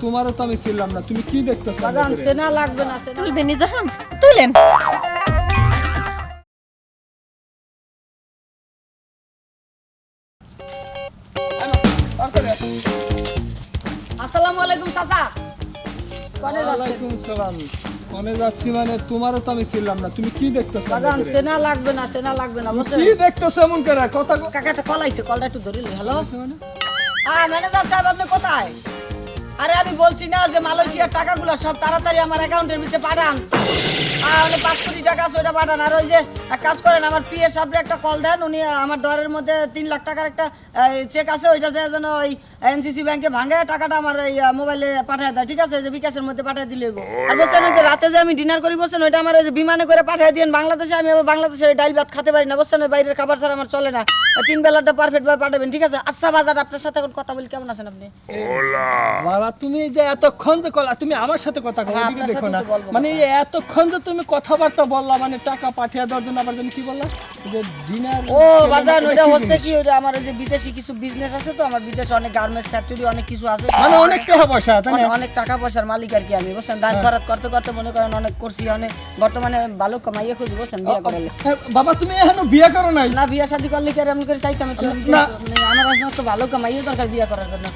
তোমারও তো আমি ছিলাম না তুমি কি দেখতেছো সেনা লাগবে না সেনা তুলবেন যখন তুলেন। আসসালামু আলাইকুম চাচা। কোনে যাচ্ছেন? ওয়ালাইকুম সালাম। কোনে যাচ্ছি মানে তোমারও তো আমি ছিলাম না তুমি কি দেখতেছো বাগান সেনা লাগবে না সেনা লাগবে না বুঝছেন কি দেখতেছো এমন করে? কথা কো- কাকা একটা কল আইছে কলটা একটু ধরিলি হ্যালো? মানে? হ্যাঁ ম্যানেজার সাহেব আপনি কোথায়? আরে আমি বলছি না যে মালয়েশিয়ার টাকাগুলো সব তাড়াতাড়ি আমার অ্যাকাউন্টের ভিতরে পাঠান। মানে পাঁচ কোটি টাকা আছে, ওটা পাঠান। আর ওই যে, এক কাজ করেন, আমার পিএস সাহেবের একটা কল দেন, উনি আমার ডরের মধ্যে তিন লাখ টাকার একটা চেক আছে, ওইটা যে যেন ওই এনসিসি ব্যাংকে ভাঙে, টাকাটা আমার এই মোবাইলে পাঠিয়ে দেয়, ঠিক আছে? যে বিকাশের মধ্যে পাঠিয়ে দিলে আর বলছেন ওই যে রাতে যে আমি ডিনার করি, বলছেন ওইটা আমার ওই যে বিমানে করে পাঠিয়ে দিন বাংলাদেশে আমি আবার বাংলাদেশের ডাইল ভাত খেতে পারি না, বলছেন বাইরের খাবার ছাড়া আমার চলে না। তিন বেলাটা পারফেক্ট ভাবে পাঠাবেন, ঠিক আছে? আচ্ছা বাজার, আপনার সাথে এখন কথা বলি, কেমন আছেন আপনি? বাবা তুমি যে এতক্ষণ যে কল তুমি আমার সাথে কথা হ্যাঁ, এদিকে দেখো না। মানে এতক্ষণ যে তুমি কথাবার্তা বললা মানে টাকা পাঠিয়ে দেওয়ার জন্য আবার কি বললা? যে ডিনার ও বাজার হচ্ছে কি আমার যে বিদেশি কিছু বিজনেস আছে তো আমার বিদেশে অনেক গার্মেন্টস ফ্যাক্টরি অনেক কিছু আছে। মানে অনেক টাকা পয়সা তাই না? অনেক- টাকা পয়সার মালিক আর কি আমি বুঝছেন? দান খরচ করতে করতে মনে করেন অনেক করছি অনেক বর্তমানে ভালো কামাইয়ে খুঁজি বুঝছেন? বিয়ে করলে। হ্যাঁ, বাবা তুমি এখনও বিয়ে করো নাই? না বিয়ে শাদী করলে কি আর এমন করে চাইতাম? না। আমার তো ভালো কামাইয়ে দরকার বিয়ে করার জন্য।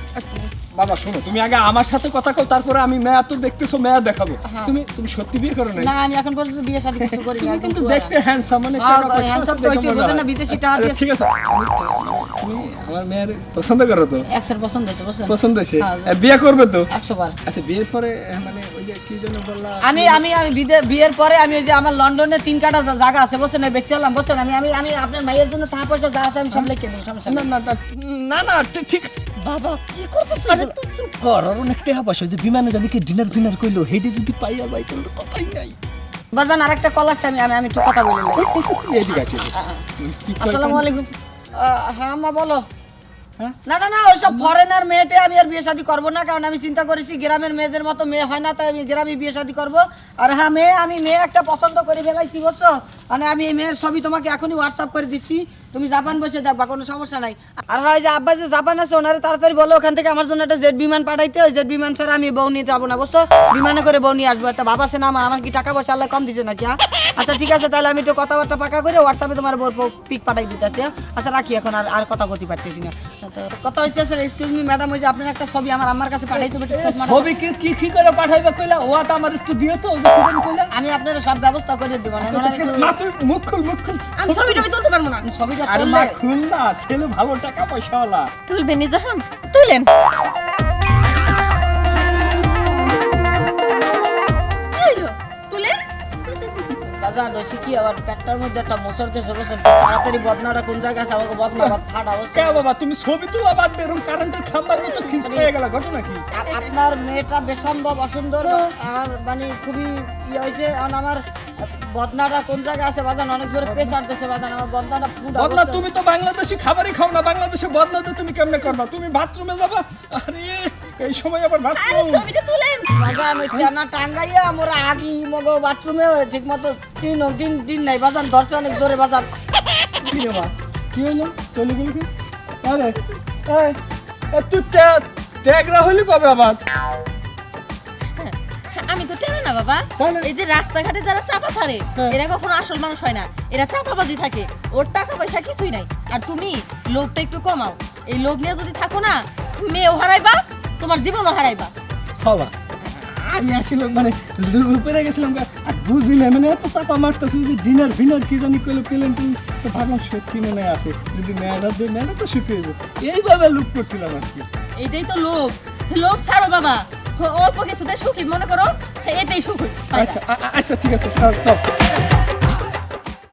বাবা শোনো তুমি আগে আমার সাথে কথা কও তারপরে আমি মেয়া তো দেখতেছো মেয়া দেখাবো। তুমি তুমি সত্যি বিয়ে করো না আমি এখন পর্যন্ত বিয়ে শাদী কিছু করি না কিন্তু দেখতে হ্যান্ডসাম মানে হ্যাঁ, আছে তো হয়। না, বিদেশি টাকা দিয়ে- ঠিক আছে তুমি আমার মেয়ের পছন্দ করো তো? পছন্দ পছন্দ হ্যাঁ। বিয়ে করবে তো? বার। আচ্ছা বিয়ের পরে মানে ওই যে কি যেন বললা আমি আমি আমি বিয়ের পরে আমি ওই যে আমার লন্ডনে তিন কাটা জায়গা আছে বুঝছেন না বেঁচে এলাম বুঝছেন আমি আমি আমি আপনার মায়ের জন্য টাকা পয়সা যা আছে আমি সব লিখে সমস্যা না না না না ঠিক বাবা কি করতেছিস আরে তুই চুপ কর আর অনেক টাকা পয়সা যে বিমানে জানি কি ডিনার ফিনার কইলো হেডে যদি পাইয়া ভাই তাহলে তো কথাই নাই। বাজান আরেকটা কল আসছে আমি আমি আমি একটু কথা বলি। এদিকে আছে আসসালামু আলাইকুম। হ্যাঁ মা বলো। হ্যাঁ? না না না ওইসব ফরেনার মেয়েটে আমি আর বিয়ে শাদী করব না কারণ আমি চিন্তা করেছি গ্রামের মেয়েদের মতো মেয়ে হয় না তাই আমি গ্রামে বিয়ে শাদী করব। আর হ্যাঁ মেয়ে আমি মেয়ে একটা পছন্দ করে ফেলাইছি বুঝছ? মানে আমি এই মেয়ের ছবি তোমাকে এখনই হোয়াটসঅ্যাপ করে দিচ্ছি। তুমি জাপান বসে দেখবা কোনো সমস্যা নাই। আর হয় যে আব্বা যে জাপান আছে ওনারে তাড়াতাড়ি বলো ওখান থেকে আমার জন্য একটা জেট বিমান পাঠাইতে ওই জেট বিমান ছাড়া আমি বউ নিয়ে যাব না বুঝছ? বিমানে করে বউ নিয়ে আসব। একটা বাবা আছে না আমার আমার কি টাকা পয়সা আল্লাহ কম দিছে নাকি হ্যাঁ? আচ্ছা ঠিক আছে তাহলে আমি একটু কথাবার্তা পাকা করে হোয়াটসঅ্যাপে তোমার বউর পিক পাঠাই দিতেছি হ্যাঁ? আচ্ছা রাখি এখন আর আর কথা কতি পারতেছি না। কথা হচ্ছে স্যার এক্সকিউজ মি ম্যাডাম ওই যে আপনার একটা ছবি আমার আমার কাছে পাঠাই দেবে ছবি কি কি করে পাঠাইবা কইলা? ওয়া তো আমার একটু দিও তো কইলা। আমি আপনারা সব ব্যবস্থা করে দেব না আচ্ছা, ঠিক তুই মুখ খুল মুখ খুল। আমি ছবি টবি তুলতে পারব না। ছবিটা আরে মা তুললে। খুল না ছেলে ভালো টাকা পয়সাওয়ালা। তুলবেন যখন হন তুলেন। কি আবার পেটটার মধ্যে একটা মোচর দেশে তাড়াতাড়ি বদনাটা কোন জায়গায় আছে? আমাকে বদনা আবার ফাটা কে বাবা তুমি ছবি তোলা বাদ এরকম কারেন্টের খাম্বার মতো খিস হয়ে গেল ঘটনা কি? আপনার মেয়েটা বেসম্ভব অসুন্দর আমার মানে খুবই ইয়ে হয়েছে। কারণ আমার বদনাটা কোন জায়গায় আছে বাজান? অনেক জোরে প্রেসার দিচ্ছে বাজান আমার বদনাটা ফুটা বদনা তুমি তো বাংলাদেশি খাবারই খাও না বাংলাদেশে বদনা তো তুমি কেমনে করবা? তুমি বাথরুমে যাবা? আরে! এই সময় আবার বাথরুম ছবিটা তুলেন বাজান ওই টানা টাঙ্গাইয়া মোরা আগি মগো বাথরুমে ঠিক মতো টিন টিন টিন নাই বাজান ধরছে অনেক জোরে বাজান। কি রে মা কি হলো চলে গেল কি? আরে এই, তুই ট্যাগরা হইলি কবে আবার? আমি তো টেনে না বাবা। এই যে রাস্তাঘাটে যারা চাপা ছাড়ে হ্যাঁ। এরা কখনো আসল মানুষ হয় না। এরা চাপাবাজি থাকে। ওর টাকা পয়সা কিছুই নাই। আর তুমি লোভটা একটু কমাও। এই লোভ নিয়ে যদি থাকো না মেয়েও হারাইবা। তোমার জীবনও হারাইবা। হবা। আমি আসলে মানে লুবু পেরে গেছিলাম আর বুঝিলে মানে এত চাপা মারতেছি যে ডিনার ফিনার কি জানি কইলো পেলেন টেলেন, তো ভাবলাম সত্যি মনে আছে যদি মেয়েটা দিয়ে মেয়েটা তো শুকিয়ে যাবে এইভাবে লুক করছিলাম আর কি। এটাই তো লোভ লোভ ছাড়ো বাবা। অল্প কিছুতে সুখী মনে করো এতেই সুখ। আচ্ছা আচ্ছা ঠিক আছে চল।